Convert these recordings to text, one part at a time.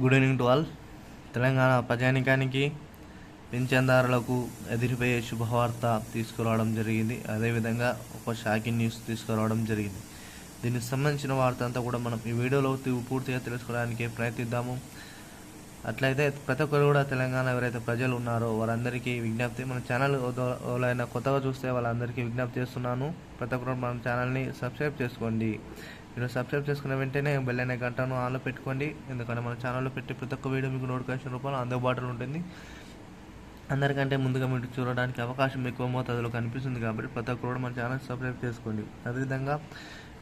Good evening to all. Telangana ప్రజానికానికి పింఛన్దారులకు ఎదిరిపోయే శుభవార్త తీసుకురావడం జరిగింది. అదేవిధంగా ఒక షాకింగ్ న్యూస్ తీసుకురావడం జరిగింది. దీనికి సంబంధించిన వార్త అంతా కూడా మనం ఈ వీడియోలో పూర్తిగా తెలుసుకోవడానికి ప్రయత్నిద్దాము. అట్లయితే ప్రతి ఒక్కరు కూడా తెలంగాణ ఎవరైతే ప్రజలు ఉన్నారో వారందరికీ విజ్ఞప్తి మన ఛానల్ ఎవరైనా కొత్తగా చూస్తే వాళ్ళందరికీ విజ్ఞప్తి చేస్తున్నాను. ప్రతి ఒక్కరు మన ఛానల్ని సబ్స్క్రైబ్ చేసుకోండి. మీరు సబ్స్క్రైబ్ చేసుకున్న వెంటనే బెల్ అనే గంటను ఆన్లో పెట్టుకోండి. ఎందుకంటే మన ఛానల్లో పెట్టి ప్రతి ఒక్క వీడియో మీకు నోటిఫికేషన్ రూపంలో అందుబాటులో ఉంటుంది. అందరికంటే ముందుగా మీరు చూడడానికి అవకాశం ఎక్కువ మోతాదులో కనిపిస్తుంది కాబట్టి ప్రతి ఒక్కరు కూడా మన ఛానల్ సబ్స్క్రైబ్ చేసుకోండి. అదేవిధంగా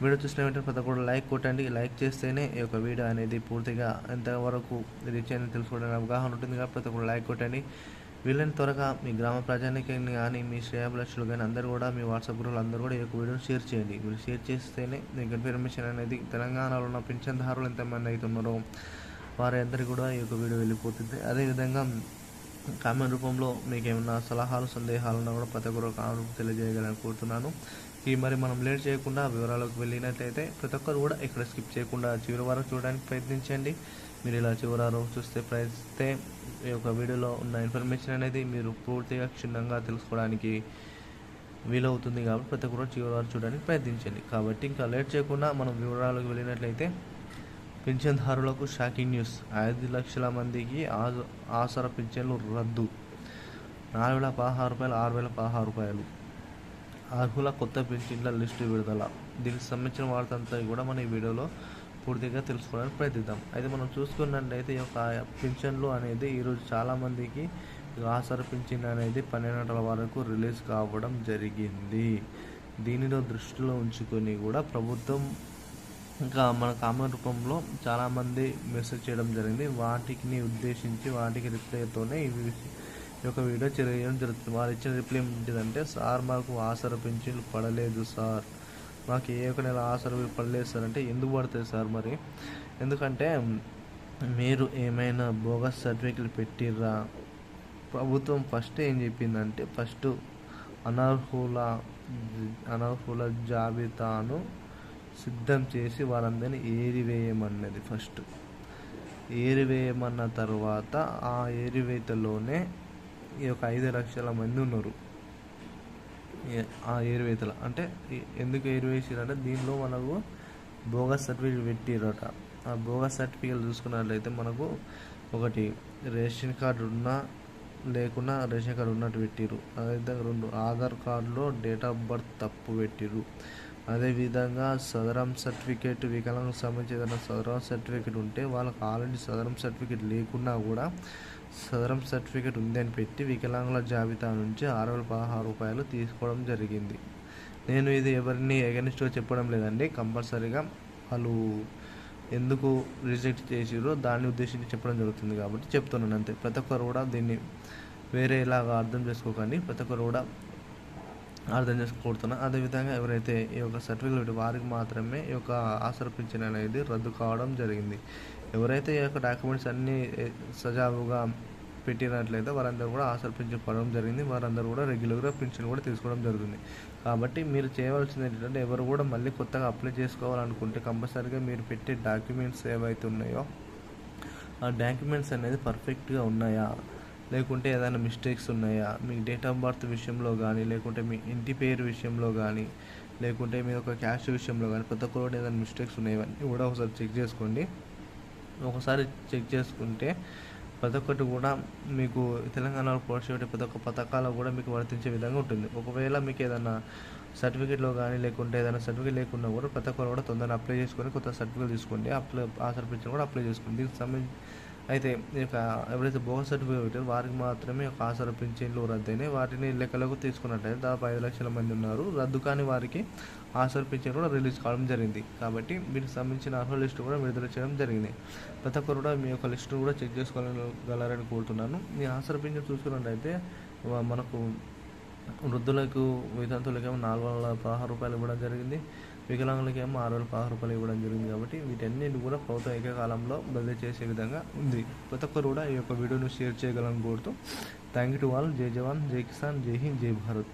వీడియో చూసిన వెంటనే ప్రతి ఒక్కరు లైక్ కొట్టండి. లైక్ చేస్తేనే ఈ యొక్క వీడియో అనేది పూర్తిగా ఎంతవరకు రీచ్ అనేది తెలుసుకోవడానికి అవగాహన ఉంటుంది కాబట్టి ప్రతి ఒక్కరు లైక్ కొట్టండి. వీళ్ళని త్వరగా మీ గ్రామ ప్రజానికి కానీ మీ శ్రేయాభిలాషులు కానీ అందరూ కూడా మీ వాట్సాప్ గ్రూప్లో అందరూ కూడా ఈ యొక్క వీడియోని షేర్ చేయండి. మీరు షేర్ చేస్తేనే మీకు ఇన్ఫర్మేషన్ అనేది తెలంగాణలో ఉన్న పింఛన్దారులు ఎంతమంది అవుతున్నారో వారి అందరికీ కూడా ఈ యొక్క వీడియో వెళ్ళిపోతుంది. అదేవిధంగా కామెంట్ రూపంలో మీకు ఏమైనా సలహాలు సందేహాలు ఉన్నా కూడా ప్రతి ఒక్కరు కామెంట్ తెలియజేయగలని కోరుతున్నాను. ఈ మరి మనం లేట్ చేయకుండా వివరాలకు వెళ్ళినట్లయితే ప్రతి ఒక్కరు కూడా ఇక్కడ స్కిప్ చేయకుండా చివరి వరకు చూడడానికి ప్రయత్నించండి. మీరు ఇలా చివరి వరకు చూస్తే ప్రయత్నిస్తే ఈ యొక్క వీడియోలో ఉన్న ఇన్ఫర్మేషన్ అనేది మీరు పూర్తిగా క్షుణ్ణంగా తెలుసుకోవడానికి వీలవుతుంది కాబట్టి ప్రతి ఒక్కరు చివరి వరకు చూడడానికి ప్రయత్నించండి. కాబట్టి ఇంకా లేట్ చేయకుండా మనం వివరాలకు వెళ్ళినట్లయితే పింఛన్దారులకు షాకింగ్ న్యూస్. ఐదు లక్షల మందికి ఆసర పింఛన్లు రద్దు. నాలుగు వేల పదహారు రూపాయలు ఆరు వేల పదహారు రూపాయలు. అర్హుల కొత్త పింఛన్ల లిస్టు విడుదల. దీనికి సంబంధించిన వార్త అంతా కూడా మన ఈ వీడియోలో పూర్తిగా తెలుసుకోవడానికి ప్రయత్నిద్దాం. అయితే మనం చూసుకున్నట్లయితే ఈ యొక్క పింఛన్లు అనేది ఈరోజు చాలామందికి ఆసర పింఛన్ అనేది పన్నెండు గంటల వరకు రిలీజ్ కావడం జరిగింది. దీనిలో దృష్టిలో ఉంచుకొని కూడా ప్రభుత్వం ఇంకా మన కామన్ రూపంలో చాలామంది మెసేజ్ చేయడం జరిగింది. వాటిని ఉద్దేశించి వాటికి రిప్లైతోనే ఇవి ఈ యొక్క వీడియో చేయడం జరుగుతుంది. వారు ఇచ్చిన రిప్లై ఏంటిదంటే సార్ మాకు ఆసర పెన్షన్లు పడలేదు సార్. మాకు ఏ ఒక నెల ఆసర పడలేదు సార్ అంటే ఎందుకు పడతాయి సార్ మరి? ఎందుకంటే మీరు ఏమైనా బోగస్ సర్టిఫికెట్లు పెట్టిర్రా? ప్రభుత్వం ఫస్ట్ ఏం చెప్పిందంటే ఫస్ట్ అనర్హుల అనర్హుల జాబితాను సిద్ధం చేసి వారందరినీ ఏరివేయమన్నది ఫస్ట్. ఏరివేయమన్న తర్వాత ఆ ఏరివేతలోనే ఈ యొక్క ఐదు లక్షల మంది ఉన్నారు. ఏరువేతల అంటే ఎందుకు ఏరువేసారంటే దీనిలో మనకు బోగస్ సర్టిఫికేట్ పెట్టిరట ఆ బోగస్ సర్టిఫికేట్ చూసుకున్నట్లయితే మనకు ఒకటి రేషన్ కార్డు ఉన్నా లేకున్నా రేషన్ కార్డు ఉన్నట్టు పెట్టిరు అదేవిధంగా రెండు ఆధార్ కార్డులో డేట్ ఆఫ్ బర్త్ తప్పు పెట్టిరు అదేవిధంగా సదరం సర్టిఫికేట్ వికలాంగ సంబంధించి ఏదైనా సదరం సర్టిఫికేట్ ఉంటే వాళ్ళకి ఆల్రెడీ సదరం సర్టిఫికేట్ లేకున్నా కూడా సదరం సర్టిఫికేట్ ఉందని పెట్టి వికలాంగుల జాబితా నుంచి ఆరు వేల పదహారు రూపాయలు తీసుకోవడం జరిగింది. నేను ఇది ఎవరిని ఎగనిస్ట్గా చెప్పడం లేదండి. కంపల్సరీగా వాళ్ళు ఎందుకు రిజెక్ట్ చేసిరో దాన్ని ఉద్దేశించి చెప్పడం జరుగుతుంది కాబట్టి చెప్తున్నాను అంతే. ప్రతి ఒక్కరు కూడా దీన్ని వేరే ఇలాగా అర్థం చేసుకోకండి. ప్రతి ఒక్కరు కూడా అర్థం చేసుకోబడుతున్నా అదేవిధంగా ఎవరైతే ఈ యొక్క సర్టిఫికేట్ వారికి మాత్రమే ఈ యొక్క ఆసర పింఛన్ అనేది రద్దు కావడం జరిగింది. ఎవరైతే ఈ యొక్క డాక్యుమెంట్స్ అన్నీ సజావుగా పెట్టినట్లయితే వారందరూ కూడా ఆశలు పెన్షన్ పడడం జరిగింది. వారందరూ కూడా రెగ్యులర్గా పెన్షన్ కూడా తీసుకోవడం జరుగుతుంది. కాబట్టి మీరు చేయవలసింది ఏంటంటే ఎవరు కూడా మళ్ళీ కొత్తగా అప్లై చేసుకోవాలనుకుంటే కంపల్సరీగా మీరు పెట్టే డాక్యుమెంట్స్ ఏవైతే ఉన్నాయో ఆ డాక్యుమెంట్స్ అనేది పర్ఫెక్ట్గా ఉన్నాయా? లేకుంటే ఏదైనా మిస్టేక్స్ ఉన్నాయా? మీ డేట్ ఆఫ్ బర్త్ విషయంలో కానీ లేకుంటే మీ ఇంటి పేరు విషయంలో కానీ లేకుంటే మీ యొక్క క్యాష్ విషయంలో కానీ ప్రతి ఒక్కరు కూడా ఏదైనా మిస్టేక్స్ ఉన్నాయి? ఇవన్నీ కూడా ఒకసారి చెక్ చేసుకోండి. ఒకసారి చెక్ చేసుకుంటే ప్రతి ఒక్కటి కూడా మీకు తెలంగాణలో ప్రవేశపెట్టే ప్రతి ఒక్క పథకాలు కూడా మీకు వర్తించే విధంగా ఉంటుంది. ఒకవేళ మీకు ఏదైనా సర్టిఫికేట్లో కానీ లేకుంటే ఏదైనా సర్టిఫికేట్ లేకున్నా కూడా ప్రతి ఒక్కరు కూడా తొందరగా అప్లై చేసుకొని కొత్త సర్టిఫికేట్ తీసుకోండి. అప్లై ఆ సర్టిఫికేట్ కూడా అప్లై చేసుకోండి. దీనికి సంబంధించి అయితే ఇక ఎవరైతే బోగస్ సర్టిఫికేట్ పెట్టారో వారికి మాత్రమే ఒక ఆసర పింఛన్లు రద్దయినాయి. వాటిని లెక్కలకు తీసుకున్నట్టయితే దాదాపు ఐదు లక్షల మంది ఉన్నారు. రద్దు కాని వారికి ఆసర పిక్చర్ కూడా రిలీజ్ కావడం జరిగింది. కాబట్టి వీటికి సంబంధించిన అర్హుల లిస్టు కూడా విడుదల చేయడం జరిగింది. ప్రతి ఒక్కరు కూడా మీ యొక్క లిస్టును కూడా చెక్ చేసుకోగలరని కోరుతున్నాను. మీ ఆసర పిక్చర్ చూసుకున్నట్టయితే మనకు వృద్ధులకు వితంతులకేమో నాలుగు వందల పదహారు రూపాయలు ఇవ్వడం జరిగింది. వికలాంగులకేమో ఆరు వేల పదహారు రూపాయలు ఇవ్వడం జరిగింది కాబట్టి వీటన్నిటి కూడా ప్రభుత్వం ఏకకాలంలో బదిలీ చేసే విధంగా ఉంది. ప్రతి ఒక్కరు కూడా ఈ యొక్క వీడియోను షేర్ చేయగలని కోరుతూ థ్యాంక్ యూ టు ఆల్ జై జవాన్ జై కిసాన్ జై హింద్ జై భారత్.